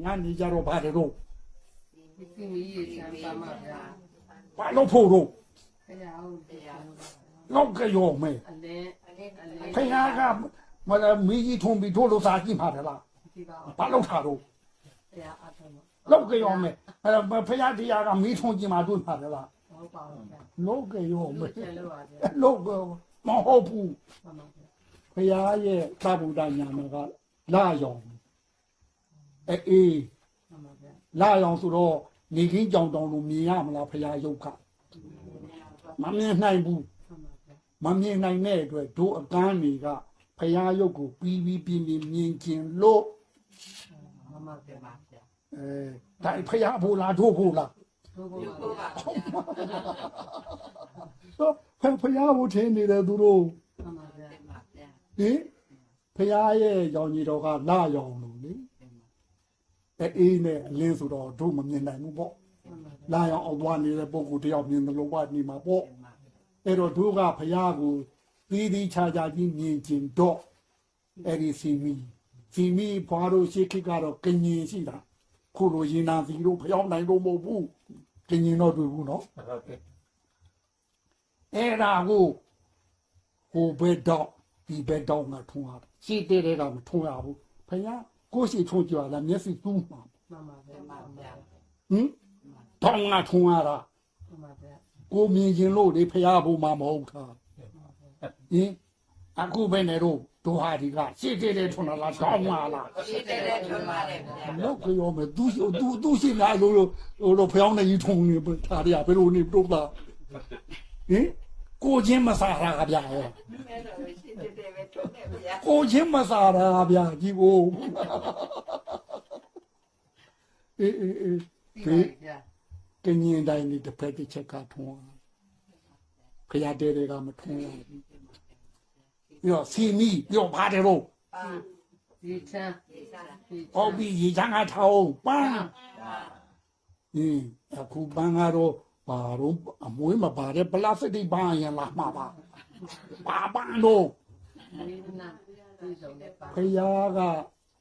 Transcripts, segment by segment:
ညနေကြတော့ပါတယ်တော့ဒီကမီးရေချမ်းပါမှာဗျာဘာလို့ဖို့တော့ခရအောင်တရားလောက်ကရောမယ်အလဲအလဲအလဲဖခင်ကမလာမီကြီးထုံပြီးထိုးလို့စားကြည့်မှာတယ်လားဒီပါဘာလို့ထားတော့တရားအထုံးလောက်ကရောမယ်အဲဖခင်တရားကမီးထုံကြည့်မှာတွေ့မှာတယ်လားဟုတ်ပါဘူးဗျာလောက်ကရောမယ်ကျန်လို့ပါဗျာလောက်ကမဟုတ်ဘူးမှန်ပါဗျာဖခင်ရဲ့သဗ္ဗုဒ္ဓညာမကလာရောင် အေးအေးမှန်ပါဗျာလာရောင်ဆိုတော့နေခင်းကြောင်တောင်လို့မြင်ရမလားဖခင်ရုပ်ခမမြင်နိုင်ဘူးမှန်ပါဗျာမမြင်နိုင်တဲ့အတွက်ဒို့အကန်းတွေကဖရာရုပ်ကိုပြီးပြီးပြင်းပြင်းမြင်ကျင်လို့မှန်ပါဗျာအဲဒါဖရာဖို့လားတို့ဖို့လားတို့ဘောပါဗျာတော့ဖဖရာဖို့ထင်းနေတယ်သူတို့မှန်ပါဗျာဟင်ဖရာရဲ့ရောင်ကြီးတော်ကလာရောင်လို့လေ အဲအေးနဲ့အလင်းဆိုတော့တို့မမြင်နိုင်ဘူးပေါ့မှန်ပါဗျာလာရောင်အောင်သွားနေတဲ့ပုံကိုတယောက်မြင်တယ်လို့ကနေမှာပေါ့အဲ့တော့တို့ကဖရာကိုသီးသီးခြားခြားကြီးမြင်ကျင်တော့အဲ့ဒီစီမီစီမီဖွားတို့ရှိခိကတော့ကငင်ရှိတာခုလိုရင်နာစီတို့ဖျောင်းနိုင်လို့မဟုတ်ဘူးကင်ရင်တော့တွေ့ဘူးနော်ဟုတ်ကဲ့အဲ့ဒါကိုဟိုဘက်တော့ဒီဘက်တော့ငါထုံးရတယ်ရှိတဲ့တဲ့ကမထုံးရဘူးဖယား ကိုရှိထုံးကြလားမျက်စိတူးမှာမှန်ပါဗျာမှန်ပါဗျာဟင်တောင်းငါထုံးရတာမှန်ပါဗျာကိုမြင်ခြင်းလို့လေဖယားဘုံမှာမဟုတ်တာဟင်အခုပဲနေတော့ဒိုဟာဒီကရှိတဲ့တဲ့ထုံးလားတောင်းမှာလားရှိတယ်တဲ့ထွန်းပါတယ်ဗျာလောက်ကြောမယ်သူသူသူရှိလားလို့ဟိုလိုဖျောင်းနေကြီးထုံနေထားရဘယ်လိုနေတော့လားဟင် ကိုချင်းမစားတာဗျာရဲ့မဲတော့ရှိတယ်တဲ့ပဲထွန်းတယ်ဗျာကိုချင်းမစားတာဗျာဒီကိုအေးအေးအေးပြီးပါဗျာကင်းရင်တိုင်းนี่တစ်ဖက်တစ်ချက်ကထုံးခရတဲ့တွေကမထုံးရဘူးပြီးတော့စီမီပြီးတော့ပါတယ်တော့ပါဒီချမ်းရေးစားတာဒီဟောပြီးရေချမ်းကထောင်းပန်းပါဟင်းအခုပန်းကတော့ ဘာတော့အမွေးမပါတဲ့ပလတ်စတစ်ပန်းရင်လာမှာပါပါပန်းတော့ဒီနာဒီဆုံးနဲ့ပါဖယားက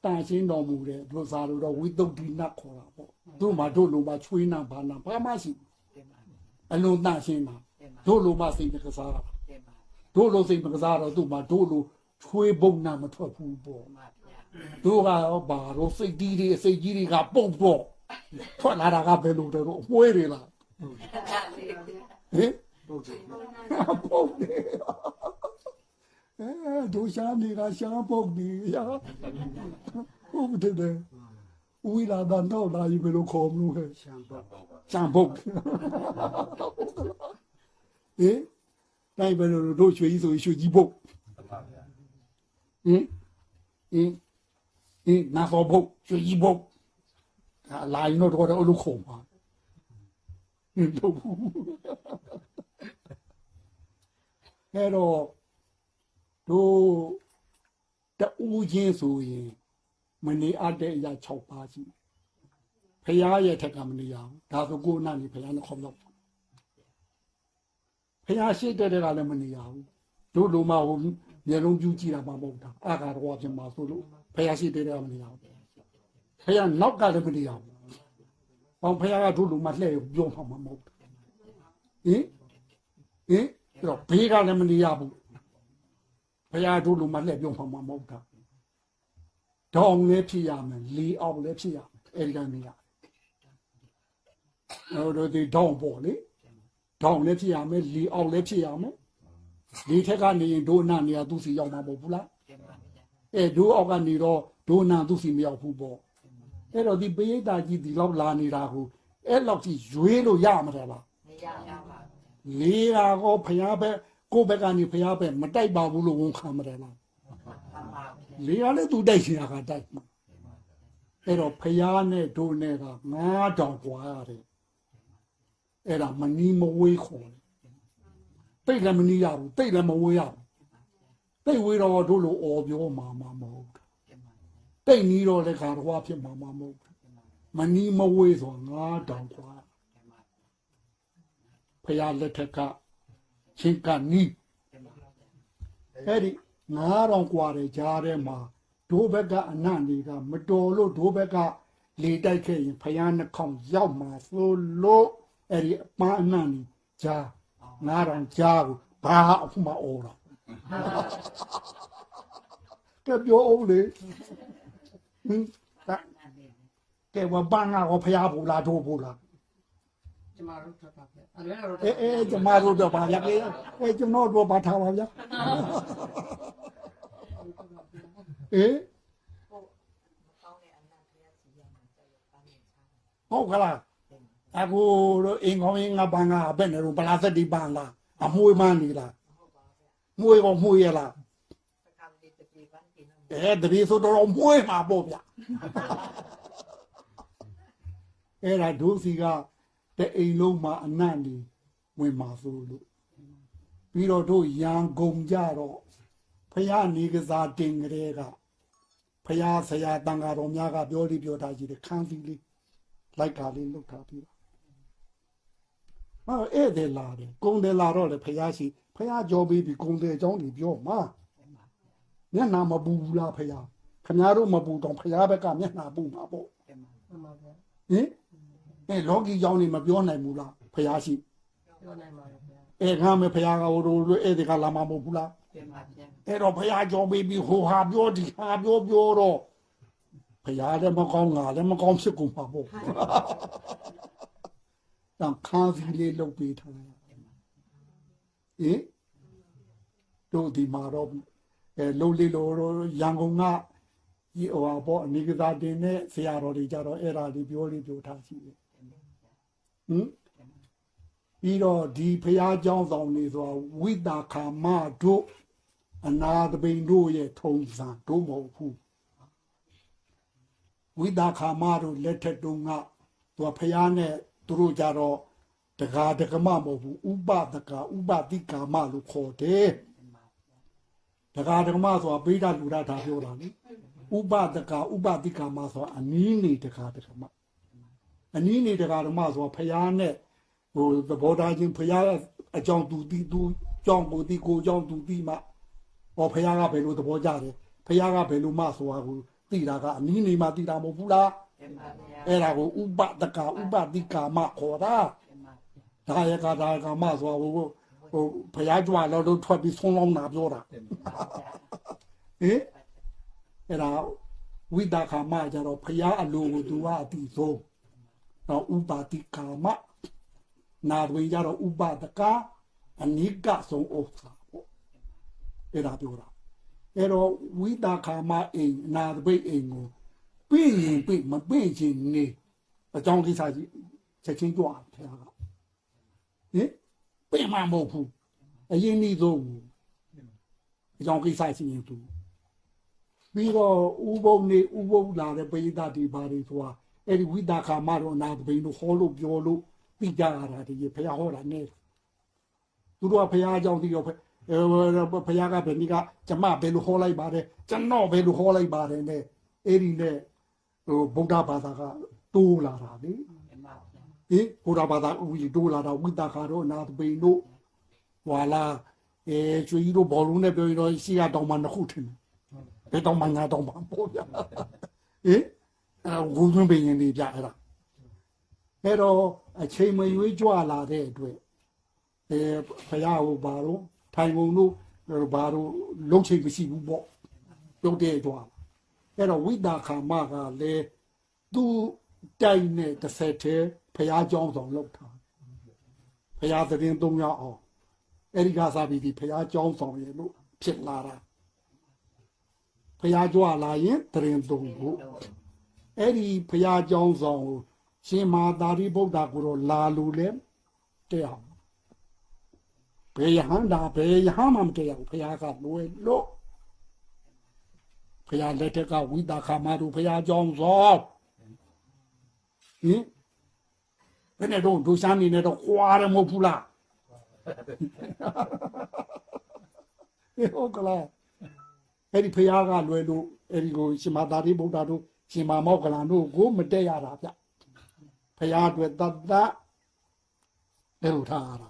တန်ရှင်းတော်မူတယ်ဘုရားတို့တော့ဝိသုဒ္ဓိနတ်ခေါ်တာပေါ့တို့မှတို့လိုမှချွေးနာဘာနာဘာမှရှိဘူးတင်ပါအလုံးတန်ရှင်းတာတင်ပါတို့လိုမှစိတ်မကစားတာတင်ပါတို့လိုစိတ်မကစားတော့တို့မှတို့လိုချွေးပုံနာမထွက်ဘူးပေါ့ပါဗျာတို့ကတော့ဘာတော့စိတ်ကြီးတွေစိတ်ကြီးတွေကပုတ်တော့ထွက်လာတာကဘယ်လိုတဲ့တော့အမွှေးတွေလားဒါလေး ဟင်ဟုတ်တယ်ပုတ်တယ်အဲတို့ရှာနေကရှာပုတ်နေရဟုတ်တယ်တဲ့ဝီလာတော့တော့လာယူဘယ်လိုခေါ်မလို့ဟဲ့ရှမ်းတော့စံပုတ်ဟင်တိုင်းဘယ်လိုတို့ရွှေကြီးဆိုရွှေကြီးပုတ်ပါဗျာဟင်ဟင်ဟင်နာဖောပုတ်ရွှေကြီးပုတ်ဒါလာရင်တော့တော့အလုပ်ခုံပါ ဟင်တို့အဲ့တော့တို့တူးချင်းဆိုရင်မနေအပ်တဲ့အရာ6ပါးရှိတယ်ဖရားရဲ့ထက်ကမနေရအောင်ဒါဆိုကိုယ်နဲ့ဖရားနဲ့ခေါ်တော့ဖရားရှိတဲ့တဲ့ကလည်းမနေရဘူးတို့လိုမှဟိုမျိုးလုံးပြူးကြည့်တာမှမဟုတ်တာအာဃာတော်ဖြစ်မှာဆိုလို့ဖရားရှိတဲ့တဲ့ကမနေရဘူးဖရားနောက်ကလည်းမနေရဘူး ဘောင်ဖရားကတို့လိုမှလှည့်ပြောမှာမဟုတ်ဘူးဟင်ဟင်အဲ့တော့ဘေးကလည်းမနေရဘူးဖရားတို့လိုမှလှည့်ပြောမှာမဟုတ်တာဒေါင်လည်းဖြစ်ရမယ်လီအောင်လည်းဖြစ်ရမယ်အဲ့ဒီကနေရတယ်ဟိုတို့ဒီဒေါင်ပေါ့လေဒေါင်လည်းဖြစ်ရမယ်လီအောင်လည်းဖြစ်ရမယ်ဒီထက်ကနေရင်ဒိုနာနေရသူစီရောက်မှာမဟုတ်ဘူးလားတင်ပါဗျာအဲဒိုးအောက်ကနေတော့ဒိုနာသူစီမရောက်ဘူးပေါ့ အဲ့တော့ဒီပရိသတ်ကြီးဒီလောက်လာနေတာကိုအဲ့လောက်ကြီးရွေးလို့ရမှာတယ်လားနေရရပါလေးတာကောဖျားဘက်ကိုယ့်ဘက်ကနေဖျားဘက်မတိုက်ပါဘူးလို့ဝန်ခံမှာတယ်လားပါပါဗျာလေးကလည်းသူတိုက်ရှင်တာကတိုက်မှာအဲ့တော့ဖျားနဲ့ဒိုနဲ့ကငါးတောင်ကွာရတယ်အဲ့ဒါမနီးမဝေးခေါ်တယ်တိတ်လည်းမနီးရဘူးတိတ်လည်းမဝေးရဘူးတိတ်ဝေးတော့တို့လိုអော်ပြောမှာမမဟုတ်ဘူး တင်ပါတိတ်နီးတော့လည်းခါတော်ဖြစ်မှာမမဟုတ်ဘူးမနီးမဝေးဆိုငါးတောင်ကွာတင်ပါဖျားလက်ထက်ကချင်းကနီးတင်ပါအဲ့ဒီငါးတောင်ကွာတဲ့ကြားထဲမှာဒိုးဘက်ကအနံ့တွေကမတော်လို့ဒိုးဘက်ကလေတိုက်ခဲ့ရင်ဖယားနှခေါင်းရောက်မှာဆိုလို့အဲ့ဒီအပန်းအနံ့ကြီးဂျာငါးတောင်ကြားကိုဘာအခုမှအော်တာကဲပြောအောင်လေ ဟင်ကဲဝပန်းကတော့ဖယားဘူးလားတို့ဘူးလားကျမတို့ထွက်ပါဗျာအလွဲတော်အေးအေးကျမတို့တော့ပါဗျာအေးအေးကျွန်တော်တို့ပါထားပါဗျာအေးကောင်းတဲ့အနာဖျားစီရမှာကြောက်ရပန်းနေချာဟုတ်ကလားအခုတို့အင်ကောင်းရင်ငါပန်းကဘယ်နဲ့တော့ပလာသက်ဒီပန်းလားအမွှေးမန်းနေလားဟုတ်ပါဗျာမွှေးကောမွှေးရလား စကားလေးတစ်ပြေပန်းกินတော့ အဲတပည့်ဆိုတော့မွှေးမှာပေါ့ဗျာအဲ့ဒါဒုစီကတဲ့အိမ်လုံးမှာအနံ့နေဝင်မှာဆိုလို့ပြီးတော့တို့ရန်ကုန်ကြတော့ဖယားနေကစားတင်ကလေးကဖယားဆရာတန်ဃာတော်များကပြောလိပြောထားကြည့်တယ်ခန်းသီးလေးလိုက်ကာလေးလုတ်ထားပြီးတော့ဟောဧည့်သည်လာတယ်ကုံတယ်လာတော့လေဖယားရှိဖယားကြောပြီးပြီကုံတယ်အကြောင်းကြီးပြောမှာ မျက်နှာမပူဘူးလားဖယားခင်ဗျားတို့မပူတော့ဖယားဘက်ကမျက်နှာပူမှာပေါ့တယ်မှာမှန်ပါဗျာဟင်အဲလောကီကြောင်းနေမပြောနိုင်ဘူးလားဖယားရှိပြောနိုင်ပါရဲ့ဗျာအဲငါမဖယားကဟိုလိုလိုဧည့်သည်ကလာမှာမဟုတ်ဘူးလားတယ်မှာဗျာအဲ့တော့ဖယားကြောပြီးပြီဟိုဟာပြောဒီဟာပြောပြောတော့ဖယားလည်းမကောင်းငါလည်းမကောင်းဖြစ်ကုန်ပါပေါ့တော့ခါစီလေးလုပ်ပေးထားတယ်ဟင်တို့ဒီမှာတော့ အဲလုံးလေးလိုရန်ကုန်ကဒီဟိုဟာပေါ့အနိကသာတင်နဲ့ဆရာတော်တွေကြတော့အဲ့ဒါလေးပြောလေးပြောထားရှိတယ်ဟင်ပြီးတော့ဒီဖယားเจ้าဆောင်နေဆိုတာဝိတာခာမတို့ အနာတပိန်တို့ရဲ့ထုံစံတို့မဟုတ်ဘူးဝိဒါခာမတို့လက်ထက်တုန်းကသူကဖျားနဲ့သူတို့ကြတော့တကာတကမမဟုတ်ဘူးဥပဒကဥပတိကာမလို့ခေါ်တယ် တကာတကမဆိုတာပိဋကလူရတာပြောတာလေဥပဒကဥပတိကာမဆိုတာအနည်းနေတကာတကမအနည်းနေတကာတကမဆိုတာဖျားနဲ့ဟိုသဘောထားချင်းဖျားအကြောင်းသူတီသူကြောင်းပူတီကိုကြောင်းသူတီမှ။ဟောဖခင်ကဘယ်လိုသဘောကျတယ်။ဖခင်ကဘယ်လိုမှဆိုတာကိုသိတာကအနည်းနေမှသိတာမဟုတ်ဘူးလားတယ်မှာဗျာ။အဲ့ဒါကိုဥပဒကဥပတိကာမခေါ်တာတယ်မှာ။ဒါရကဒါကမဆိုတာဟို ဟိုဖခင်ကြွားတော့တော့ထွက်ပြီးဆုံးလောင်းတာပြောတာ။ဟင်အဲ့ဒါဝိဒါခာမကြတော့ဖခင်အလိုကိုသူကအတိဆုံး။တော့ဥပတိကာမနာတွင်ကြတော့ဥပဒကအနိကဆုံးဥစ္စာပေါ့။အဲ့ဒါပြောတာအဲ့တော့ဝိတာခာမအိမ်အနာတပိတ်အိမ်ကိုပြင်ရင်ပြင်မပြင်ချင်နေအကြောင်းကိစ္စကြီးချက်ချင်းကြွားတယ်ခါကဟင် ပြင်မှာမဟုတ်ဘူးအရင်ဤသို့အကြောင်းကိစ္စရှိရင်သူပြီးတော့ဥပုံနေဥပုံလာတဲ့ပိဋကတိပါတွေဆိုတာအဲ့ဒီဝိတာခာမတော့အနာတပိတ်လို့ဟောလို့ပြောလို့ပြီးကြရတာဒီဖះဟောတာနဲ့သူတို့ကဖះအကြောင်းသိရောဖះအဲဘုရားကဘယ်နည်းကကျမဘယ်လိုဟောလိုက်ပါတယ်ကျွန်တော်ဘယ်လိုဟောလိုက်ပါတယ်နဲ့အဲ့ဒီနဲ့ဟိုဗုဒ္ဓဘာသာကတိုးလာတာလေတယ်မှာဗျာ ဟင်ဗုဒ္ဓဘာသာဥကြီးတိုးလာတာဝိတာခါတော့နာသပိန်တို့ဟွာလာအဲကျွေးတို့ဘောလုံးနဲ့ပြောရင်တော့ရှိရတောင်မှနှစ်ခုထင်တယ်ဘယ်တောင်မှငါတောင်မှပေါ့ဗျာဟင်အဲဝုန်းသွင်းပင်ရင်လေးပြအဲ့ဒါအဲ့တော့အချိန်မရွေးကြွလာတဲ့အတွက်အဲဖရာဟိုဘာလို့ထိုင်ကုန်တို့ဘာလို့လုံးချိန်မရှိဘူးပေါ့ပြုတ်တဲ့ကြွားအဲ့တော့ဝိတာခာမကလည်းသူ့တိုင်နဲ့တစ်ဆက်တည်း ဖရာเจ้าဆောင်လောက်ထားဖရာသတင်းသုံးရအောင်အဲ့ဒီကစားပြီးဒီဖရာเจ้าဆောင်ရဲ့လို့ဖြစ်လာတာဖရာကြွလာရင်သတင်းသုံးဖို့ အဲ့ဒီဘုရားကျောင်းဆောင်ကိုရှင်မာသာရိပုတ္တကိုတော့လာလို့လဲတဲ့အောင်ဘယ်ယဟန္တာဘယ်ယဟမှမတဲ့အောင်ဘုရားကလွယ်လို့ဘုရားလက်ထက်ကဝိတာခာမတို့ဘုရားကျောင်းဆောင်ဟင် ဘယ်နဲ့တော့ဒုစမ်းနေနဲ့တော့ကွာတယ်မဟုတ်ဘူးလားဟုတ်ကလားအဲ့ဒီဘုရားကလွယ်လို့အဲ့ဒီကိုရှင်မာသာရိပုတ္တတို့ရှင်မာမောက္ကလန်တို့ကိုမတက်ရတာဗျဖရာအတွက်တတ်တတ်လဲလို့ထားရတာ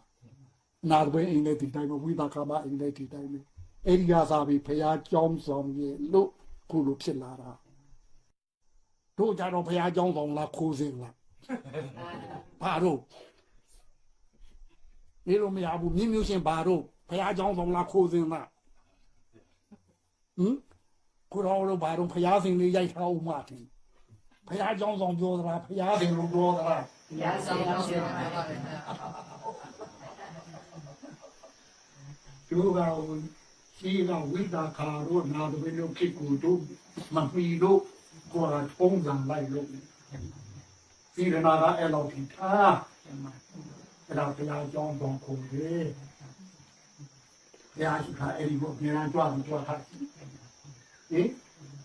နာတပင်းအိမ်လေးဒီတိုင်းပဲဝိသကာမအိမ်လေးဒီတိုင်းပဲအဲ့ဒီကစားပြီးဖရာကြောင်းဆောင်ရဲ့လို့ခုလိုဖြစ်လာတာဒတို့ကြတော့ဘုရားကျောင်းဆောင်လားခိုးစင်လား ဘာတို့ဒီလိုမရဘူးမြင်းမျိုးရှင်ဘာတို့ဘုရားကျောင်းဆောင်လားခိုးစင်လားဟမ်ကိုတော်တို့ဘာတို့ဘုရားစင်လေးရိုက်ထားဦးမှတင်ဘုရားကျောင်းဆောင်ပြောသလားဘုရားစင်လို့ပြောသလားရဆောင်ရောက်ရှင်ပါပါဗျာတို့ကရှိကဝိတာခါတို့နာတို့လို့ခိကူတို့မမီတို့ကိုယ်ကပုံစံလိုက်လို့ ဒီရနာကအဲ့လိုထိထားအဲ့ဒါဘုရားကျောင်းတော်ကိုလေဘုရားရှိခိုးအဲ့ဒီကိုပြန်ကြွပြီးကြွထားဟင်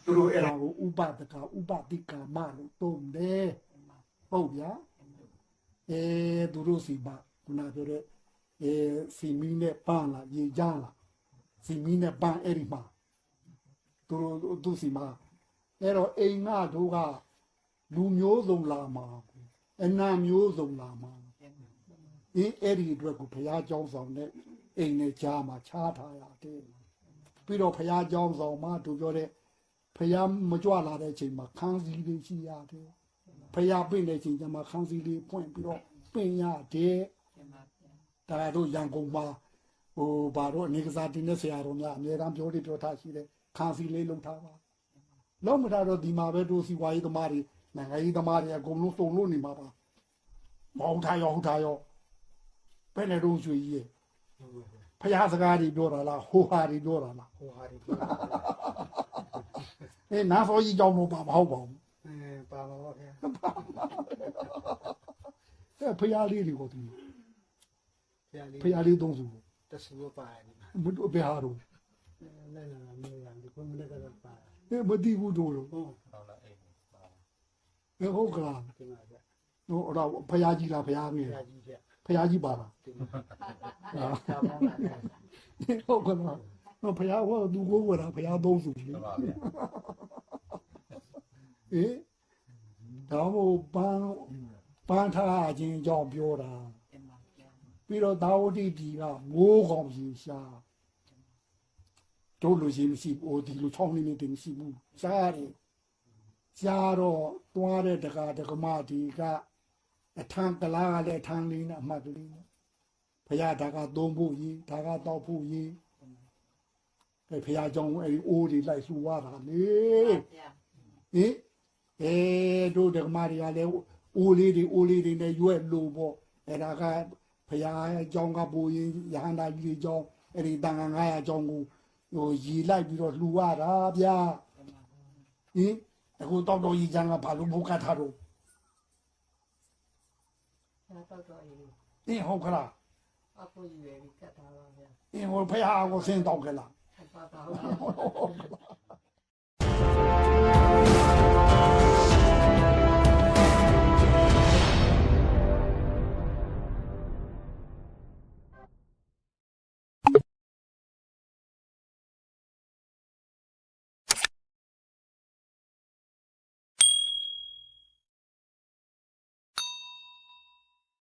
သူတို့အဲ့ဒါကိုဥပဒကဥပတိကာမလို့တုံးတယ်ဟုတ်ဗျာအဲသူတို့စီပါခုနပြောတဲ့အဲစီမီနဲ့ပန်းလာရေကြလာစီမီနဲ့ပန်းအဲ့ဒီမှာသူတို့သူစီမှာအဲ့တော့အိမ်ငါတို့က လူမျိုးစုံလာမှာအနာမျိုးစုံလာမှာအင်းအဲ့ဒီအတွက်ကိုဘုရားကျောင်းဆောင်နဲ့အိမ်နဲ့ကြားမှာခြားထားရတယ်ပြီးတော့ဘုရားကျောင်းဆောင်မှာသူပြောတဲ့ဘုရားမကြွလာတဲ့အချိန်မှာခန်းစည်းလေးရှိရတယ်ဘုရားပြင့်တဲ့အချိန်ကျမှခန်းစည်းလေးဖွင့်ပြီးတော့ပင့်ရတယ်ဒါတို့ရန်ကုန်မှာဟိုဘာတို့အနေကစားတင်းတဲ့ဆရာတော်များအများအားပြောလို့ပြောထားရှိတယ်ခါစီလေးလုံထားပါလုံးမထားတော့ဒီမှာပဲတို့စီဝါရေးသမားတွေ 那个伊他妈的，公路走路你妈吧，毛太阳太阳，本来拢水耶，拍下子干的多了啦，后下的多了啦，后下的多了，哎，南方一叫毛爸爸好棒，哎，爸爸好听，哎，拍下里的我都，拍下里东西，这是我拍的，没多拍下路，那那那那，你不那个啥拍，哎，没地方多了，哦，好了。 ဟုတ်ကလားတင်ပါဗျာဟိုတော့ဘုရားကြီးလားဘုရားမင်းလားဘုရားကြီးပါလားဟုတ်ကလားဟိုဘုရားဟောသူကိုဝယ်တာဘုရားသုံးစုကြီးဟုတ်ပါဗျာဟေးဒါမှမဟုတ်ပန်းပန်းထားခြင်းကြောင့်ပြောတာပြီးတော့ဒါဝတိဒီကမိုးကောင်းစီရှာတို့လူကြီးမရှိဘူးဒီလူချောင်းနေနေတင်ရှိဘူးရှားတယ် ရှားတော့သွားတဲ့တကာတကမဒီကအထံကလားကလည်းအထံလေးနဲ့အမှတ်ကလေးနဲ့ဖရာဒါကသုံးဖို့ရေးဒါကတောက်ဖို့ရေးအဲဖရာကြောင့်အဲဒီအိုးတွေလိုက်လှူရတာလေဟင်အဲတို့ဓမ္မတွေကလည်းအိုးလေးတွေအိုးလေးတွေနဲ့ရွက်လို့ပေါ့အဲဒါကဖရာအကြောင်းကပူရင်ရဟန္တာကြီးတွေကြောင်းအဲဒီတန်ခါ900အကြောင်းကိုဟိုရီလိုက်ပြီးတော့လှူရတာဗျာဟင် အခုတောက်တော်ကြီးကျန်ကဘာလို့ဘုကထားတော့ဒါတော့တော့အေးအင်းဟုတ်ကလားအခုရွယ်ပြီးကတ်ထားပါဗျာအင်းဟိုဖះကိုဆင်းတောက်ကြလားပါပါဟုတ်